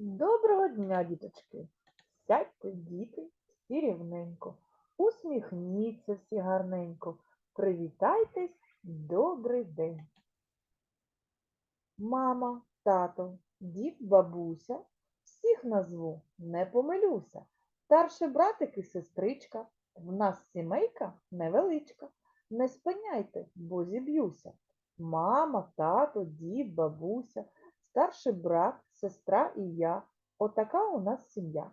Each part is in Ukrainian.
Доброго дня, діточки! Сядьте, діти, всі рівненько, усміхніться всі гарненько, привітайтесь, добрий день. Мама, тато, дід, бабуся, всіх назву, не помилюся. Старший братик і сестричка, в нас сімейка невеличка. Не спиняйте, бо зіб'юся. Мама, тато, дід, бабуся, старший брат, сестра і я. Отака у нас сім'я.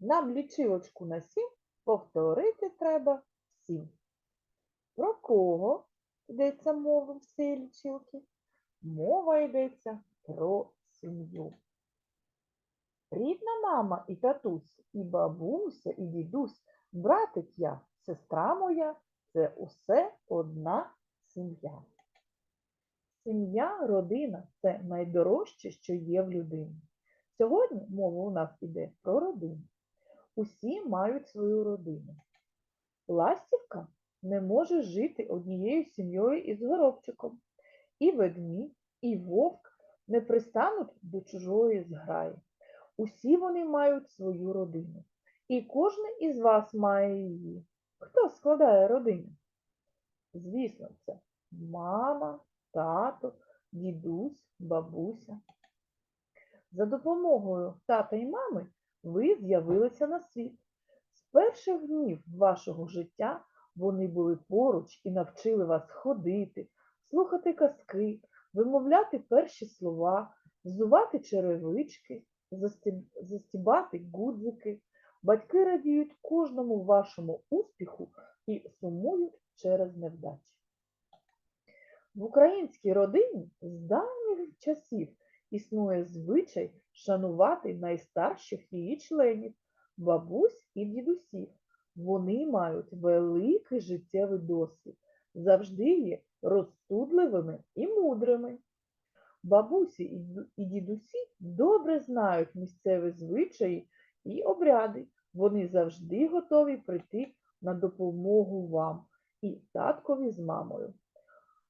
Нам лічилочку на сім повторити треба всім. Про кого йдеться мова в цій лічилці? Мова йдеться про сім'ю. Рідна мама і татусь, і бабуся, і дідусь, братик я, сестра моя це усе одна сім'я. Сім'я, родина це найдорожче, що є в людині. Сьогодні мова у нас іде про родину. Усі мають свою родину. Ластівка не може жити однією сім'єю із горобчиком. І ведмідь, і вовк не пристануть до чужої зграї. Усі вони мають свою родину. І кожен із вас має її. Хто складає родину? Звісно, це мама, тато, дідусь, бабуся. За допомогою тата і мами ви з'явилися на світ. З перших днів вашого життя вони були поруч і навчили вас ходити, слухати казки, вимовляти перші слова, взувати черевички, застібати гудзики. Батьки радіють кожному вашому успіху і сумують через невдачі. В українській родині з давніх часів існує звичай шанувати найстарших її членів, бабусь і дідусів. Вони мають великий життєвий досвід, завжди є розсудливими і мудрими. Бабусі і дідусі добре знають місцеві звичаї і обряди. Вони завжди готові прийти на допомогу вам і таткові з мамою.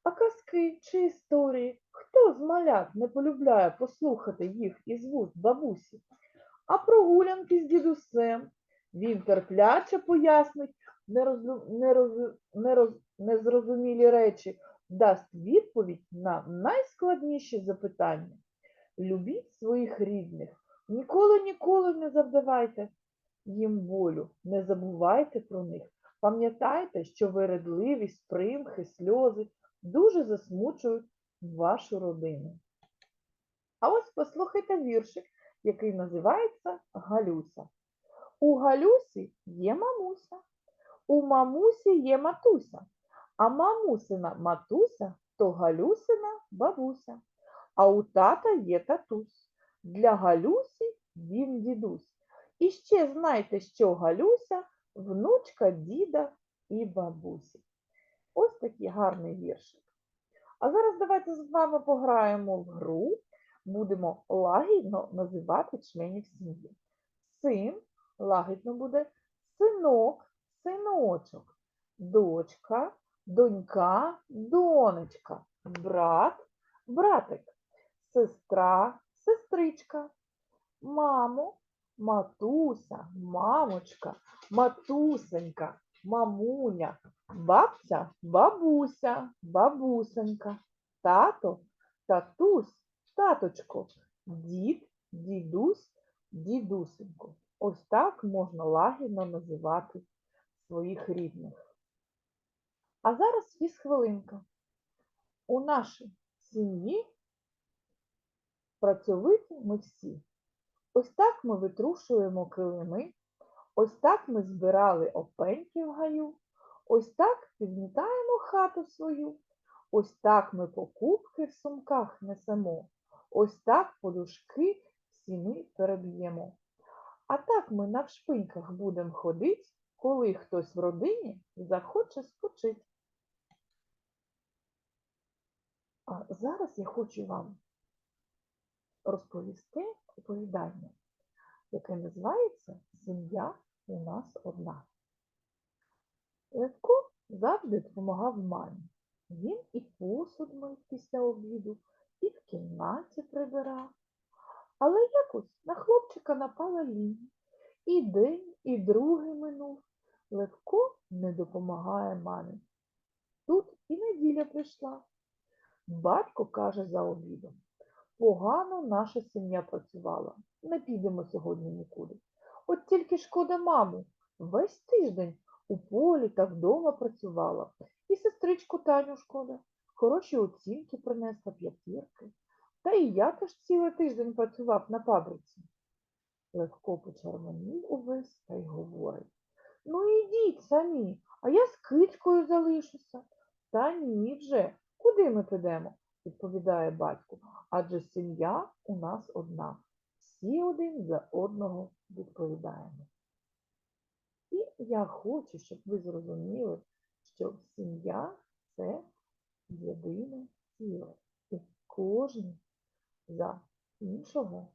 А казки чи історії? Хто з малят не полюбляє послухати їх із вуст бабусі? А прогулянки з дідусем він терпляче пояснить незрозумілі речі, дасть відповідь на найскладніші запитання. Любіть своїх рідних, ніколи ніколи не завдавайте їм болю, не забувайте про них. Пам'ятайте, що вередливість, примхи, сльози дуже засмучують вашу родину. А ось послухайте віршик, який називається Галюся. У Галюсі є мамуся, у мамусі є матуся, а мамусина матуся то Галюсина бабуся, а у тата є татусь. Для Галюсі він дідусь. І ще знайте, що Галюся внучка діда і бабусі. Ось такий гарний віршик. А зараз давайте з вами пограємо в гру. Будемо лагідно називати членів сім'ї. Син лагідно буде синок, синочок, дочка, донька, донечка, брат, братик, сестра, сестричка, мамо, матуся, мамочка, матусенька, мамуня, бабця, бабуся, бабусенька, тато, татусь, таточко, дід, дідусь, дідусенько. Ось так можна лагідно називати своїх рідних. А зараз є хвилинка. У нашій сім'ї працьовиті ми всі. Ось так ми витрушуємо килими, ось так ми збирали опеньки в гаю, ось так підмітаємо хату свою, ось так ми покупки в сумках несемо, ось так подушки всі переб'ємо. А так ми на вшпиньках будемо ходить, коли хтось в родині захоче спочить. А зараз я хочу вам розповісти оповідання, яке називається Сім'я у нас одна. Левко завжди допомагав мамі. Він і посуд мив після обіду, і в кімнаті прибирав. Але якось на хлопчика напала лінь. І день, і другий минув. Левко не допомагає мамі. Тут і неділя прийшла. Батько каже за обідом. Погано наша сім'я працювала. Не підемо сьогодні нікуди. От тільки шкода маму. Весь тиждень у полі та вдома працювала. І сестричку Таню шкода. Хороші оцінки принесла п'ятірки. Та і я теж цілий тиждень працював на фабриці. Левко почервонів увесь та й говорить. Ну ідіть самі, а я з кицькою залишуся. Та ні вже, куди ми підемо? Відповідає батько. Адже сім'я у нас одна. Всі один за одного відповідаємо. І я хочу, щоб ви зрозуміли, що сім'я це єдине ціле. І кожен за іншого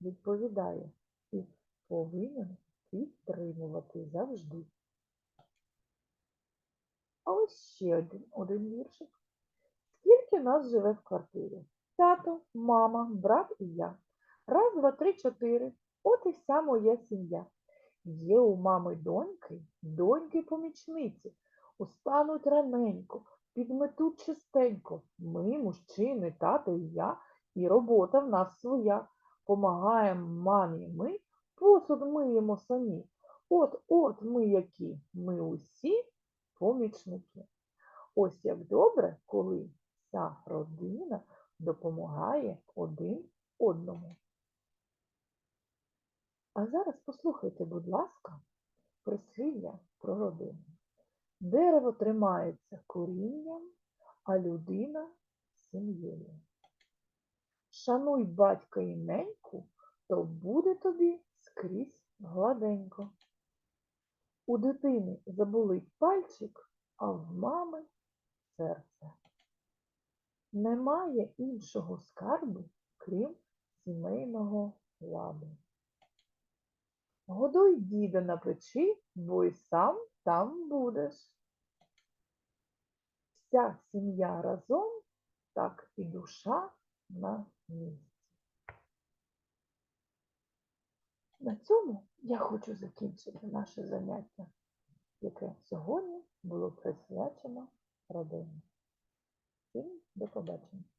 відповідає і повинен підтримувати завжди. А ось ще один, один віршик. Скільки нас живе в квартирі? Тато, мама, брат і я. Раз, два, три, чотири. От і вся моя сім'я. Є у мами доньки, доньки помічниці. Устануть раненько, підметуть чистенько. Ми, мужчини, тато і я, і робота в нас своя. Помагаємо мамі ми, посуд миємо самі. От, от ми які, ми усі помічники. Ось як добре, коли вся родина допомагає один одному. А зараз послухайте, будь ласка, прислів'я про родину. Дерево тримається корінням, а людина сім'єю. Шануй батька і неньку, то буде тобі скрізь гладенько. У дитини заболить пальчик, а в мами серце. Немає іншого скарбу, крім сімейного ладу. Годуй діда на печі, бо й сам там будеш. Вся сім'я разом, так і душа на місці. На цьому я хочу закінчити наше заняття, яке сьогодні було присвячено родині. I do zobaczenia.